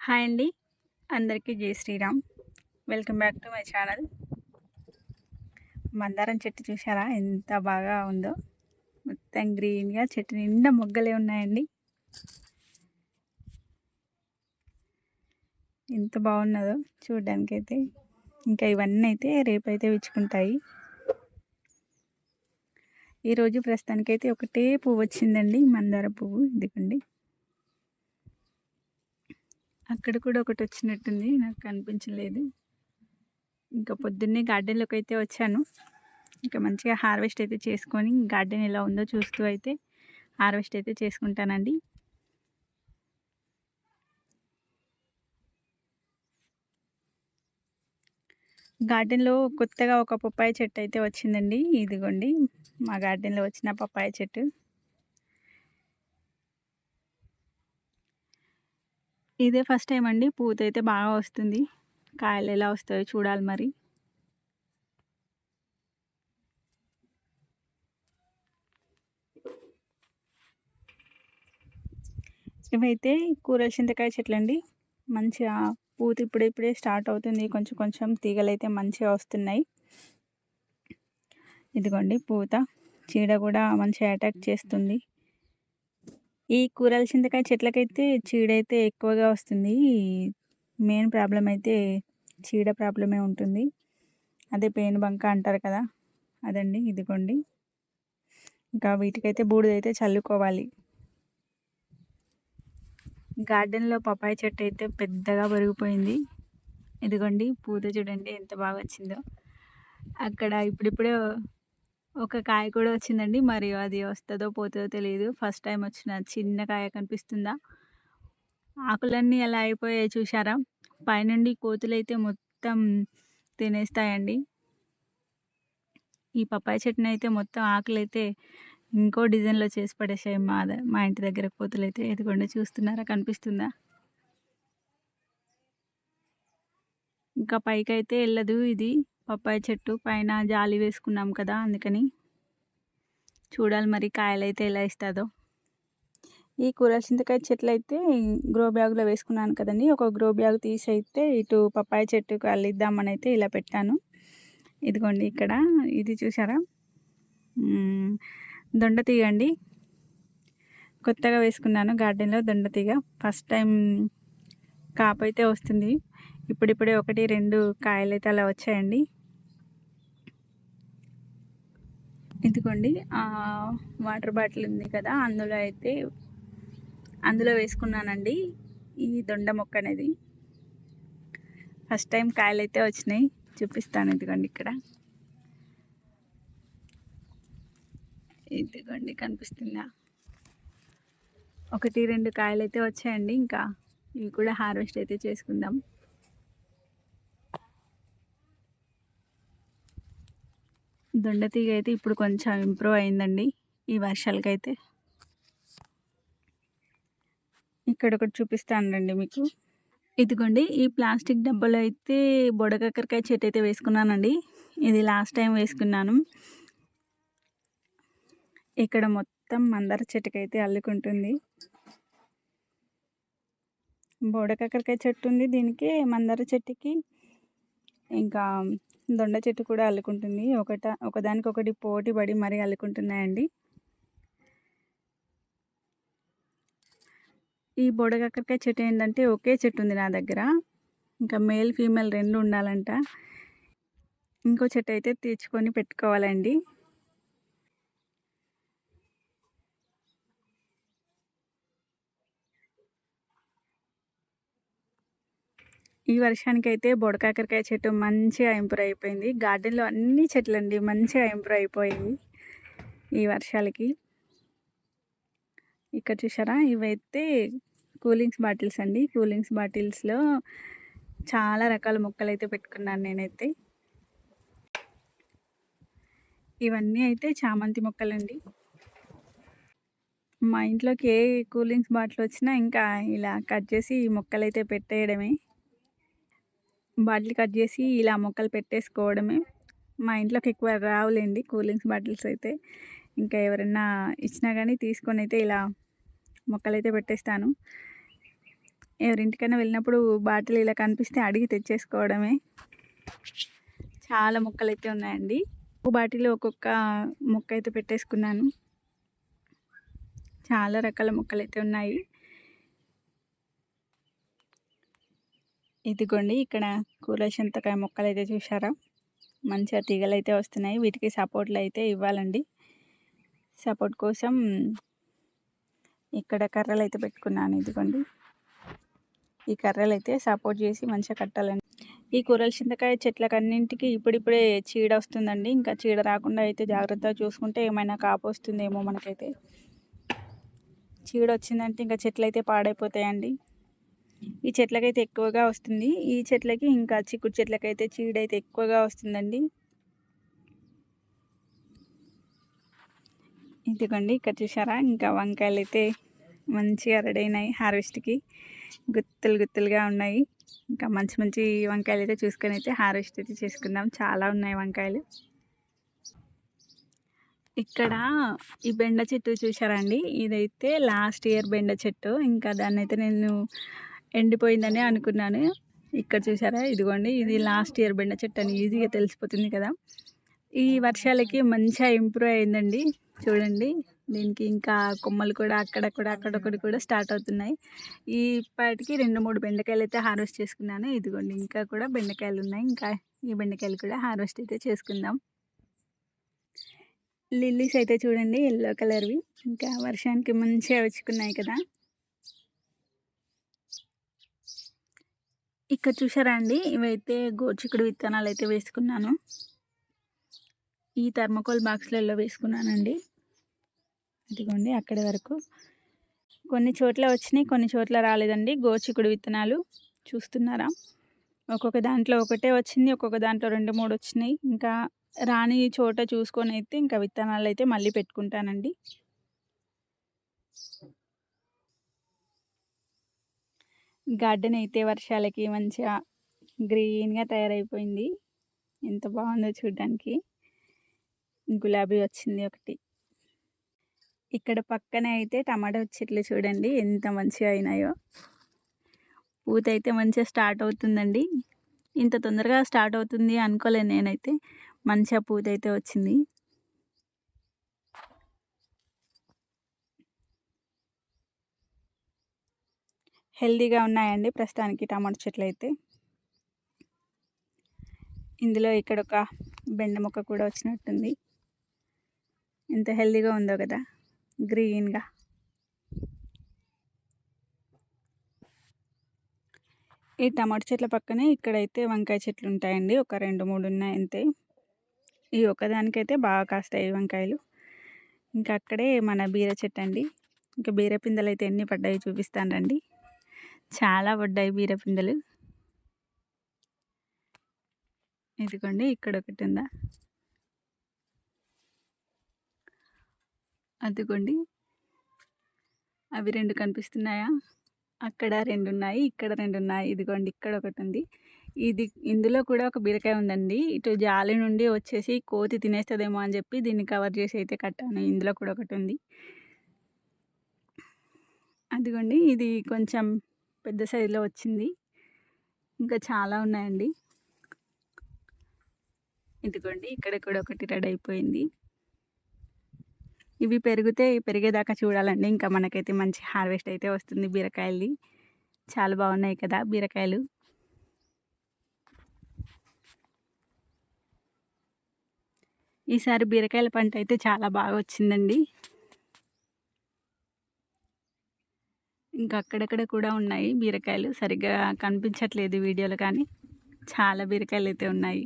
Hi అండి. అందరికీ జై Shri Ram. Welcome back to my channel. మందారం చెట్టు చూసారా ఎంత బాగా ఉందో. మొత్తం గ్రీన్గా చెట్టు నిండా మొగ్గలే ఉన్నాయండి. ఎంత బాగున్నదో చూడడానికైతే. ఇంకా ఇవన్నీ అయితే రేపైతే విచ్చుకుంటాయి. ఈరోజు ప్రస్తుతానికైతే ఒకటే పువ్వు వచ్చిందండి మందార పువ్వు. ఇదిగండి. అక్కడ కూడా ఒకటి వచ్చినట్టుంది నాకు కనిపించలేదు ఇంకా పొద్దున్నే గార్డెన్లోకి అయితే వచ్చాను. ఇంకా మంచిగా హార్వెస్ట్ అయితే చేసుకొని గార్డెన్ ఎలా ఉందో చూస్తూ అయితే హార్వెస్ట్ అయితే చేసుకుంటానండి. గార్డెన్లో కొత్తగా ఒక పప్పాయ చెట్టు అయితే వచ్చిందండి ఇదిగోండి. మా గార్డెన్లో వచ్చిన పప్పాయ చెట్టు. ఇదే ఫస్ట్ టైం అండి. పూత అయితే బాగా వస్తుంది. కాయలు ఎలా వస్తాయో చూడాలి మరి. ఇవైతే కూరల చింతకాయ చెట్లు అండి మంచిగా పూత ఇప్పుడిప్పుడే స్టార్ట్ అవుతుంది. కొంచెం కొంచెం తీగలు అయితే మంచిగా వస్తున్నాయి. ఇదిగోండి పూత. చీడ కూడా మంచిగా అటాక్ చేస్తుంది. ఈ కూరల చింతకాయ చెట్లకైతే చీడైతే ఎక్కువగా వస్తుంది. మెయిన్ ప్రాబ్లం అయితే చీడ ప్రాబ్లమే ఉంటుంది. అదే పేను బంక అంటారు కదా అదండి ఇదిగోండి. ఇంకా వీటికైతే బూడిదైతే చల్లుకోవాలి. గార్డెన్లో పపాయ చెట్టు అయితే పెద్దగా పెరిగిపోయింది. ఇదిగోండి పూత చూడండి ఎంత బాగా వచ్చిందో. అక్కడ ఇప్పుడిప్పుడే ఒక కాయ కూడా వచ్చిందండి. మరి అది వస్తుందో పోతుందో తెలియదు ఫస్ట్ టైం వచ్చిన చిన్న కాయ కనిపిస్తుందా? ఆకులన్నీ ఎలా అయిపోయాయి చూసారా పైనుండి కోతులు అయితే మొత్తం తినేస్తాయండి. ఈ పప్పాయ చెట్టుని అయితే మొత్తం ఆకులైతే ఇంకో డిజైన్లో చేసి పడేసాయి మా మా ఇంటి దగ్గర కోతులు అయితే ఎదుగుండా చూస్తున్నారా? కనిపిస్తుందా? ఇంకా పైకి అయితే వెళ్ళదు ఇది. పప్పాయ చెట్టు పైన జాలి వేసుకున్నాం కదా అందుకని చూడాలి మరి కాయలు అయితే ఎలా ఇస్తుందో. ఈ కూర చింతకాయ చెట్లు అయితే గ్రో బ్యాగ్లో వేసుకున్నాను కదండి ఒక గ్రో బ్యాగ్ తీసి అయితే ఇటు పప్పాయ చెట్టుకు అల్లిద్దామని అయితే ఇలా పెట్టాను. ఇదిగోండి ఇక్కడ ఇది చూసారా? దొండ తీగండి కొత్తగా వేసుకున్నాను గార్డెన్లో దొండ తీగ. ఫస్ట్ టైం కాపు అయితే వస్తుంది. ఇప్పుడిప్పుడే ఒకటి రెండు కాయలు అయితే అలా వచ్చాయండి. ఇదిగోండి వాటర్ బాటిల్ ఉంది కదా అందులో అయితే అందులో వేసుకున్నానండి ఈ దొండ మొక్క అనేది. ఫస్ట్ టైం కాయలు అయితే వచ్చినాయి చూపిస్తాను ఇదిగోండి ఇక్కడ. ఇదిగోండి కనిపిస్తుందా? ఒకటి రెండు కాయలు అయితే వచ్చాయండి ఇంకా. ఇవి కూడా హార్వెస్ట్ అయితే చేసుకుందాం. దొండతీగ అయితే ఇప్పుడు కొంచెం ఇంప్రూవ్ అయిందండి ఈ వర్షాలకైతే. ఇక్కడ ఒకటి చూపిస్తానండి మీకు. ఇదిగోండి ఈ ప్లాస్టిక్ డబ్బాలో అయితే బొడకక్కరికాయ చెట్టు అయితే వేసుకున్నానండి. ఇది లాస్ట్ టైం వేసుకున్నాను. ఇక్కడ మొత్తం మందార చెట్టుకైతే అల్లుకుంటుంది. బోడకాకరకాయ చెట్టు ఉంది దీనికి మందార చెట్టుకి. ఇంకా దొండ చెట్టు కూడా అల్లుకుంటుంది. ఒకట ఒకదానికొకటి పోటీ పడి మరీ అల్లుకుంటున్నాయండి. ఈ బొడగక్కడికాయ చెట్టు ఏంటంటే ఒకే చెట్టు ఉంది నా దగ్గర. ఇంకా మేల్ ఫీమేల్ రెండు ఉండాలంట. ఇంకో చెట్టు అయితే తీర్చుకొని పెట్టుకోవాలండి. ఈ వర్షానికి అయితే బొడకాకరకాయ చెట్టు మంచిగా ఇంప్రూవ్ అయిపోయింది. గార్డెన్లో అన్ని చెట్లు అండి మంచిగా ఇంప్రూవ్ అయిపోయాయి ఈ వర్షాలకి. ఇక్కడ చూసారా ఇవైతే కూలింగ్స్ బాటిల్స్ అండి. కూలింగ్స్ బాటిల్స్లో చాలా రకాల మొక్కలు అయితే పెట్టుకున్నాను నేనైతే. ఇవన్నీ అయితే చామంతి మొక్కలండి. మా ఇంట్లోకి ఏ కూలింగ్స్ బాటిల్ వచ్చినా ఇంకా ఇలా కట్ చేసి ఈ పెట్టేయడమే. బాటిల్ కట్ చేసి ఇలా మొక్కలు పెట్టేసుకోవడమే. మా ఇంట్లోకి ఎక్కువ రావులేండి కూలింగ్స్ బాటిల్స్ అయితే. ఇంకా ఎవరైనా ఇచ్చినా కానీ తీసుకొని అయితే ఇలా మొక్కలు అయితే పెట్టేస్తాను. ఎవరింటికైనా వెళ్ళినప్పుడు బాటిల్ ఇలా కనిపిస్తే అడిగి తెచ్చేసుకోవడమే. చాలా మొక్కలు అయితే ఉన్నాయండి. ఒక బాటిల్ ఒక్కొక్క మొక్క అయితే పెట్టేసుకున్నాను. చాలా రకాల మొక్కలు అయితే ఉన్నాయి. ఇదిగోండి ఇక్కడ కూర చింతకాయ మొక్కలు అయితే చూసారా మంచిగా తీగలు అయితే వస్తున్నాయి. వీటికి సపోర్ట్లు అయితే ఇవ్వాలండి. సపోర్ట్ కోసం ఇక్కడ కర్రలు అయితే పెట్టుకున్నాను ఇదిగోండి. ఈ కర్రలు అయితే సపోర్ట్ చేసి మంచిగా కట్టాలండి. ఈ కూరల చింతకాయ చెట్లకన్నింటికి ఇప్పుడిప్పుడే చీడ వస్తుందండి. ఇంకా చీడ రాకుండా అయితే జాగ్రత్తగా చూసుకుంటే ఏమైనా కాపు వస్తుందేమో మనకైతే. చీడ వచ్చిందంటే ఇంకా చెట్లు అయితే పాడైపోతాయండి. ఈ చెట్లకైతే ఎక్కువగా వస్తుంది. ఈ చెట్లకి ఇంకా చిక్కుడు చెట్లకైతే చీడైతే ఎక్కువగా వస్తుందండి. ఇదిగోండి ఇక్కడ చూసారా ఇంకా వంకాయలు అయితే మంచిగా రెడీ అయినాయి హార్వెస్ట్కి గుత్తులు గుత్తులుగా ఉన్నాయి. ఇంకా మంచి మంచి వంకాయలు అయితే చూసుకొని అయితే హార్వెస్ట్ అయితే చేసుకుందాం. చాలా ఉన్నాయి వంకాయలు. ఇక్కడ ఈ బెండ చెట్టు చూసారండి ఇదైతే లాస్ట్ ఇయర్ బెండ చెట్టు. ఇంకా దాన్ని అయితే నేను ఎండిపోయిందని అనుకున్నాను. ఇక్కడ చూసారా? ఇదిగోండి ఇది లాస్ట్ ఇయర్ బెండ చెట్టు అని ఈజీగా తెలిసిపోతుంది కదా. ఈ వర్షాలకి మంచిగా ఇంప్రూవ్ అయిందండి. చూడండి దీనికి ఇంకా కొమ్మలు కూడా అక్కడక్కడ అక్కడొకటి కూడా స్టార్ట్ అవుతున్నాయి. ఈ పాటికి రెండు మూడు బెండకాయలు అయితే హార్వెస్ట్ చేసుకున్నాను. ఇదిగోండి ఇంకా కూడా బెండకాయలు ఉన్నాయి. ఇంకా ఈ బెండకాయలు కూడా హార్వెస్ట్ అయితే చేసుకుందాం. లిల్లీస్ అయితే చూడండి ఎల్లో కలర్వి ఇంకా వర్షానికి మంచిగా వచ్చుకున్నాయి కదా. ఇక్కడ చూసారా అండి? ఇవైతే గోచికుడు విత్తనాలు అయితే వేసుకున్నాను. ఈ థర్మకోల్ బాక్స్లలో వేసుకున్నానండి. అదిగోండి అక్కడి వరకు. కొన్ని చోట్ల వచ్చినాయి కొన్ని చోట్ల రాలేదండి. గోచికుడు విత్తనాలు చూస్తున్నారా? ఒక్కొక్క దాంట్లో ఒకటే వచ్చింది ఒక్కొక్క దాంట్లో రెండు మూడు వచ్చినాయి. ఇంకా రాని చోట చూసుకొని అయితే ఇంకా విత్తనాలు అయితే మళ్ళీ పెట్టుకుంటానండి. గార్డెన్ అయితే వర్షాలకి మంచిగా గ్రీన్గా తయారైపోయింది. ఎంత బాగుందో చూడడానికి. గులాబీ వచ్చింది ఒకటి. ఇక్కడ పక్కనే అయితే టమాటా చెట్లు చూడండి ఎంత మంచిగా అయినాయో. పూత అయితే మంచిగా స్టార్ట్ అవుతుందండి. ఇంత తొందరగా స్టార్ట్ అవుతుంది అనుకోలేను నేనైతే. మంచిగా పూత అయితే వచ్చింది. హెల్దీగా ఉన్నాయండి ప్రస్తుతానికి టమాటా చెట్లు అయితే. ఇందులో ఇక్కడ ఒక బెండ మొక్క కూడా వచ్చినట్టుంది. ఎంత హెల్దీగా ఉందో కదా గ్రీన్గా. ఈ టమాటా చెట్ల పక్కనే ఇక్కడైతే వంకాయ చెట్లు ఉంటాయండి ఒక రెండు మూడు ఉన్నాయి అంతే. ఈ ఒకదానికైతే బాగా కాస్తాయి వంకాయలు. ఇంకా అక్కడే మన బీర చెట్టు అండి. ఇంకా బీర పిందెలు అయితే ఎన్ని పడ్డాయి చూపిస్తానండి చాలా పడ్డాయి బీర పిందెలు. ఇదిగోండి ఇక్కడ ఒకటి ఉందా? అదిగోండి. అవి రెండు కనిపిస్తున్నాయా? అక్కడ రెండు ఉన్నాయి ఇక్కడ రెండు ఉన్నాయి. ఇదిగోండి ఇక్కడ ఒకటి ఉంది. ఇది ఇందులో కూడా ఒక బీరకాయ ఉందండి. ఇటు జాలి నుండి వచ్చేసి కోతి తినేస్తుందేమో అని చెప్పి దీన్ని కవర్ చేసి అయితే కట్టాను. ఇందులో కూడా ఒకటి ఉంది. అదిగోండి ఇది కొంచెం పెద్ద సైజులో వచ్చింది. ఇంకా చాలా ఉన్నాయండి. ఇదిగోండి ఇక్కడ కూడా ఒకటి రెడీ అయిపోయింది. ఇవి పెరిగితే పెరిగేదాకా చూడాలండి. ఇంకా మనకైతే మంచి హార్వెస్ట్ అయితే వస్తుంది బీరకాయలు చాలా బాగున్నాయి కదా బీరకాయలు. ఈసారి బీరకాయల పంట అయితే చాలా బాగా వచ్చిందండి. ఇంకా అక్కడక్కడ కూడా ఉన్నాయి బీరకాయలు. సరిగ్గా కనిపించట్లేదు వీడియోలో కానీ. చాలా బీరకాయలు అయితే ఉన్నాయి.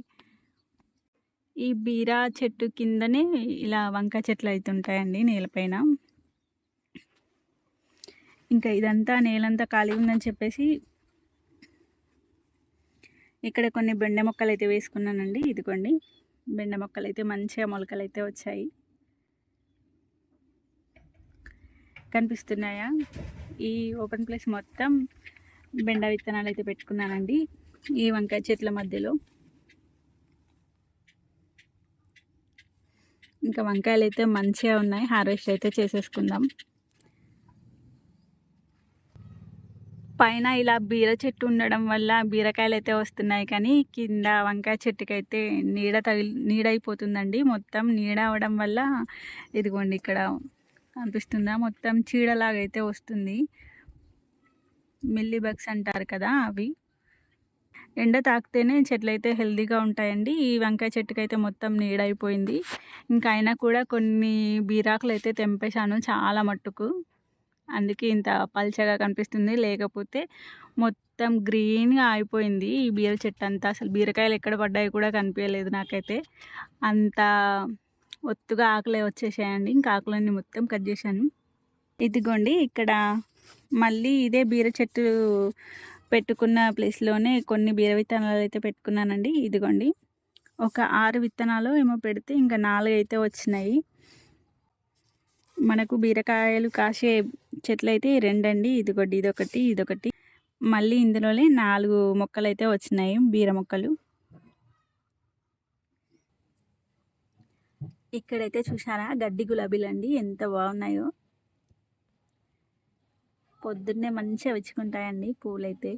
ఈ బీరా చెట్టు కిందనే ఇలా వంకాయ చెట్లు అయితే ఉంటాయండి నేలపైన. ఇంకా ఇదంతా నేలంతా ఖాళీ ఉందని చెప్పేసి ఇక్కడ కొన్ని బెండ మొక్కలు అయితే వేసుకున్నానండి. ఇదిగోండి. బెండ మొక్కలు అయితే మంచిగా మొలకలు అయితే వచ్చాయి. కనిపిస్తున్నాయా? ఈ ఓపెన్ ప్లేస్ మొత్తం బెండ విత్తనాలు అయితే పెట్టుకున్నానండి. ఈ వంకాయ చెట్ల మధ్యలో. ఇంకా వంకాయలు అయితే మంచిగా ఉన్నాయి. హార్వెస్ట్ అయితే చేసేసుకుందాం. పైన ఇలా బీర చెట్టు ఉండడం వల్ల బీరకాయలు అయితే వస్తున్నాయి. కానీ కింద వంకాయ చెట్టుకైతే నీడ తగిలి నీడ అయిపోతుందండి మొత్తం నీడ అవడం వల్ల ఇదిగోండి ఇక్కడ కనిపిస్తుందా. మొత్తం చీడలాగా అయితే వస్తుంది. మిల్లీ బగ్స్ అంటారు కదా అవి. ఎండ తాకితేనే చెట్లు అయితే హెల్దీగా ఉంటాయండి. ఈ వంకాయ చెట్టుకి అయితే మొత్తం నీడైపోయింది. ఇంకా అయినా కూడా కొన్ని బీరాకులు అయితే తెంపేశాను చాలా మట్టుకు. అందుకే ఇంత పల్చగా కనిపిస్తుంది. లేకపోతే మొత్తం గ్రీన్గా అయిపోయింది ఈ బీర చెట్టు అంతా. అసలు బీరకాయలు ఎక్కడ పడ్డాయి కూడా కనిపించలేదు నాకైతే. అంత ఒత్తుగా ఆకులే వచ్చేసాయండి. ఇంకా ఆకులన్నీ మొత్తం కట్ చేశాను. ఇదిగోండి ఇక్కడ మళ్ళీ ఇదే బీర చెట్టు పెట్టుకున్న ప్లేస్లోనే కొన్ని బీర విత్తనాలు అయితే పెట్టుకున్నానండి. ఇదిగోండి ఒక ఆరు విత్తనాలు ఏమో పెడితే ఇంకా నాలుగు అయితే వచ్చినాయి. మనకు బీరకాయలు కాసే చెట్లు అయితే రెండండి. ఇదిగోండి ఇదొకటి ఇదొకటి. మళ్ళీ ఇందులోనే నాలుగు మొక్కలు అయితే వచ్చినాయి బీర మొక్కలు. ఇక్కడైతే చూసారా గడ్డి గులాబీలు అండి ఎంత బాగున్నాయో. పొద్దున్నే మంచిగా విచ్చుకుంటాయండి పూలైతే.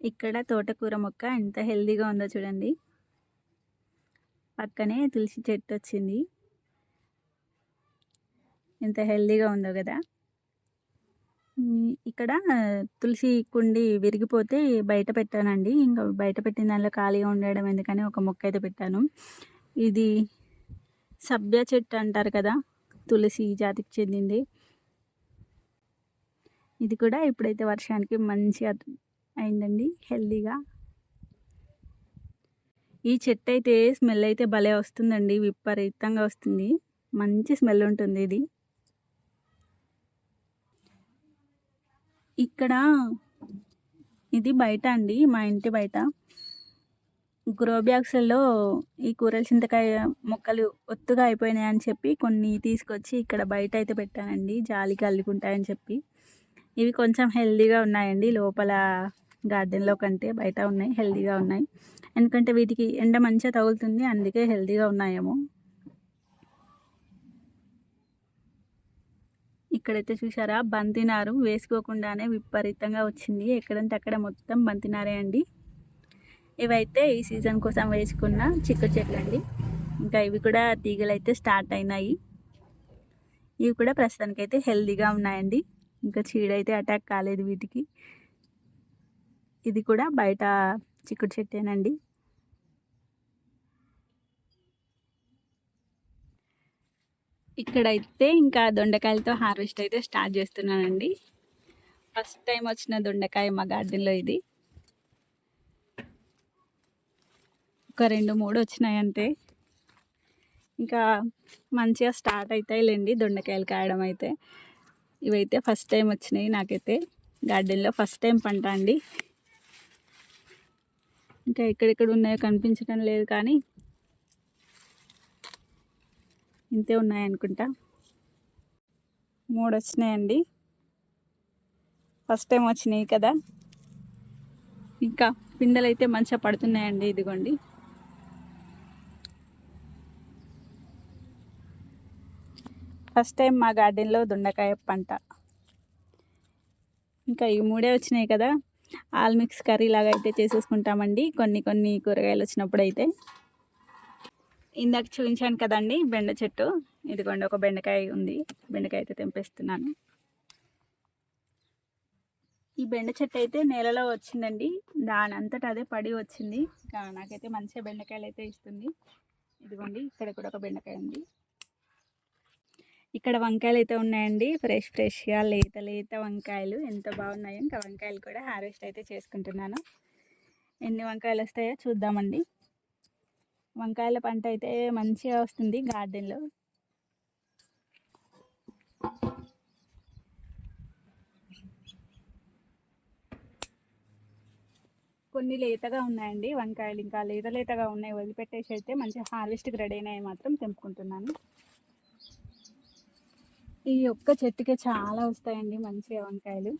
ఇక్కడ తోటకూర మొక్క ఎంత హెల్దీగా ఉందో చూడండి. పక్కనే తులసి చెట్టు వచ్చింది. ఎంత హెల్దీగా ఉందో కదా. ఇక్కడ తులసి కుండి విరిగిపోతే బయట పెట్టానండి. ఇంకా బయట పెట్టిన దానిలో ఖాళీగా ఉండడం ఎందుకని ఒక మొక్క అయితే పెట్టాను. ఇది సభ్య చెట్టు అంటారు కదా తులసి జాతికి చెందింది. ఇది కూడా ఇప్పుడైతే వర్షానికి మంచిగా అయిందండి హెల్దీగా. ఈ చెట్టు అయితే స్మెల్ అయితే భలే వస్తుందండి విపరీతంగా వస్తుంది. మంచి స్మెల్ ఉంటుంది ఇది. ఇక్కడ ఇది బయట అండి మా ఇంటి బయట. గ్రో బ్యాగ్స్లో ఈ కూరల చింతకాయ మొక్కలు ఒత్తుగా అయిపోయినాయి అని చెప్పి కొన్ని తీసుకొచ్చి ఇక్కడ బయట అయితే పెట్టానండి జాలికి అల్లుకుంటాయని చెప్పి. ఇవి కొంచెం హెల్దీగా ఉన్నాయండి లోపల గార్డెన్లో కంటే బయట ఉన్నాయి హెల్దీగా ఉన్నాయి. ఎందుకంటే వీటికి ఎండ మంచిగా తగులుతుంది అందుకే హెల్దీగా ఉన్నాయేమో. ఇక్కడైతే చూసారా బంతినారు వేసుకోకుండానే విపరీతంగా వచ్చింది. ఎక్కడంటే అక్కడ మొత్తం బంతినారే అండి. ఇవైతే ఈ సీజన్ కోసం వేసుకున్న చిక్కు చెట్లు అండి ఇంకా ఇవి కూడా తీగలు అయితే స్టార్ట్ అయినాయి. ఇవి కూడా ప్రస్తుతానికి అయితే హెల్దీగా ఉన్నాయండి. ఇంకా చీడైతే అటాక్ కాలేదు వీటికి. ఇది కూడా బయట చిక్కుడు చెట్టేనండి. ఇక్కడైతే ఇంకా దొండకాయలతో హార్వెస్ట్ అయితే స్టార్ట్ చేస్తున్నానండి. ఫస్ట్ టైం వచ్చిన దొండకాయ మా గార్డెన్లో ఇది. ఒక రెండు మూడు వచ్చినాయి అంతే. ఇంకా మంచిగా స్టార్ట్ అవుతాయిలేండి దొండకాయలు కాయడం అయితే. ఇవైతే ఫస్ట్ టైం వచ్చినాయి నాకైతే. గార్డెన్లో ఫస్ట్ టైం పంట అండి. ఇంకా ఎక్కడెక్కడ ఉన్నాయో కనిపించడం లేదు కానీ ఇంతే ఉన్నాయనుకుంటా మూడు వచ్చినాయండి. ఫస్ట్ టైం వచ్చినాయి కదా. ఇంకా పిందెలు అయితే మంచిగా పడుతున్నాయండి ఇదిగోండి. ఫస్ట్ టైం మా గార్డెన్లో దొండకాయ పంట. ఇంకా ఈ మూడే వచ్చినాయి కదా. ఆల్ మిక్స్ కర్రీ లాగా అయితే చేసేసుకుంటామండి. కొన్ని కొన్ని కూరగాయలు వచ్చినప్పుడు అయితే ఇందాక చూపించాను కదండి బెండ చెట్టు. ఇదిగోండి ఒక బెండకాయ ఉంది. బెండకాయ అయితే తెంపేస్తున్నాను. ఈ బెండ చెట్టు అయితే నేలలో వచ్చిందండి. దాని అంతటా అదే పడి వచ్చింది. నాకైతే మంచిగా బెండకాయలు అయితే ఇస్తుంది. ఇదిగోండి ఇక్కడ కూడా ఒక బెండకాయ ఉంది. ఇక్కడ వంకాయలు అయితే ఉన్నాయండి. ఫ్రెష్ ఫ్రెష్గా లేత లేత వంకాయలు. ఎంత బాగున్నాయో ఇంకా వంకాయలు కూడా హార్వెస్ట్ అయితే చేసుకుంటున్నాను. ఎన్ని వంకాయలు వస్తాయో చూద్దామండి. వంకాయల పంట అయితే మంచిగా వస్తుంది గార్డెన్లో. కొన్ని లేతగా ఉన్నాయండి వంకాయలు ఇంకా లేత లేతగా ఉన్నాయి వదిలిపెట్టేసి అయితే మంచిగా హార్వెస్ట్కి రెడీ అయినాయి మాత్రం తెంపుకుంటున్నాను. ఈ ఒక్క చెట్టుకే చాలా వస్తాయండి మంచిగా వంకాయలు.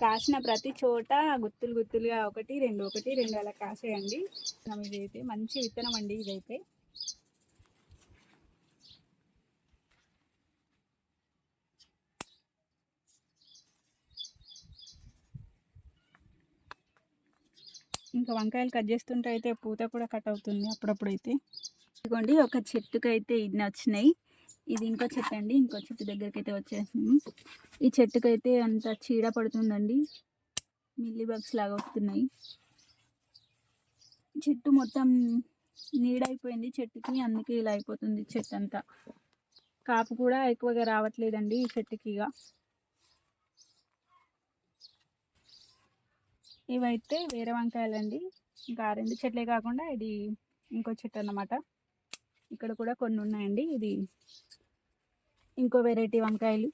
కాసిన ప్రతి చోట గుత్తులు గుత్తులుగా ఒకటి రెండు ఒకటి రెండు అలా కాసేయండి. ఇదైతే మంచి విత్తనం అండి ఇదైతే. ఇంకా వంకాయలు కట్ చేస్తుంటే అయితే పూత కూడా కట్ అవుతుంది అప్పుడప్పుడు అయితే ఇదిగోండి ఒక చెట్టుకి అయితే ఇన్ని వచ్చినాయి. ఇది ఇంకో చెట్టు అండి. ఇంకో చెట్టు దగ్గరికి అయితే వచ్చేసింది. ఈ చెట్టుకు అయితే అంత చీడ పడుతుందండి. మిల్లీ బగ్స్ లాగా వస్తున్నాయి. చెట్టు మొత్తం నీడైపోయింది చెట్టుకి. అందుకే ఇలా అయిపోతుంది చెట్టు అంతా కాపు కూడా ఎక్కువగా రావట్లేదండి ఈ చెట్టుకి ఇక. ఇవైతే వేరే వంకాయలండి. ఇంకా రెండు చెట్లే కాకుండా ఇది ఇంకో చెట్టు అన్నమాట. ఇక్కడ కూడా కొన్ని ఉన్నాయండి. ఇది ఇంకో వెరైటీ వంకాయలు.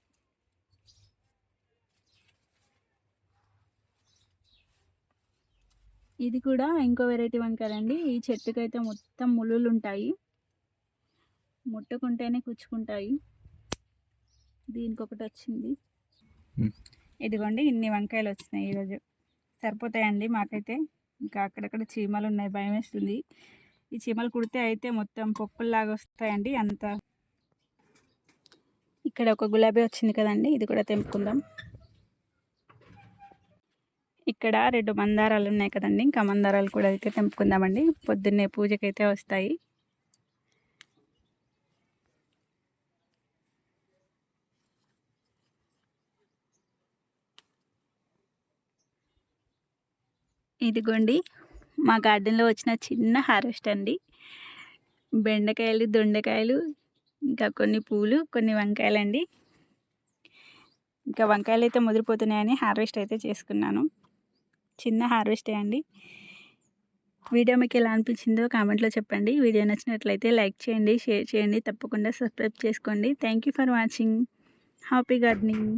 ఇది కూడా ఇంకో వెరైటీ వంకాయలండి. ఈ చెట్టుకైతే మొత్తం ముళ్ళులు ఉంటాయి ముట్టుకుంటేనే కుచ్చుకుంటాయి. దీనికి ఒకటి వచ్చింది ఇదిగోండి ఇన్ని వంకాయలు వచ్చినాయి ఈరోజు సరిపోతాయండి మాకైతే. ఇంకా అక్కడక్కడ చీమలు ఉన్నాయి భయం వేస్తుంది ఈ చీమలు కుడితే అయితే మొత్తం పొక్కుల్లాగా వస్తాయండి. అంత ఇక్కడ ఒక గులాబీ వచ్చింది కదండి ఇది కూడా తెంపుకుందాం. ఇక్కడ రెండు మందారాలు ఉన్నాయి కదండి ఇంకా మందారాలు కూడా అయితే తెంపుకుందామండి. పొద్దున్నే పూజకైతే వస్తాయి. ఇదిగోండి మా గార్డెన్లో వచ్చిన చిన్న హార్వెస్ట్ అండి. బెండకాయలు దొండకాయలు ఇంకా కొన్ని పూలు కొన్ని వంకాయలండి. ఇంకా వంకాయలు అయితే ముదిరిపోతున్నాయని హార్వెస్ట్ అయితే చేసుకున్నాను. చిన్న హార్వెస్టే అండి. వీడియో మీకు ఎలా అనిపించిందో కామెంట్లో చెప్పండి. వీడియో నచ్చినట్లయితే లైక్ చేయండి షేర్ చేయండి తప్పకుండా సబ్స్క్రైబ్ చేసుకోండి. Thank you for watching. Happy gardening.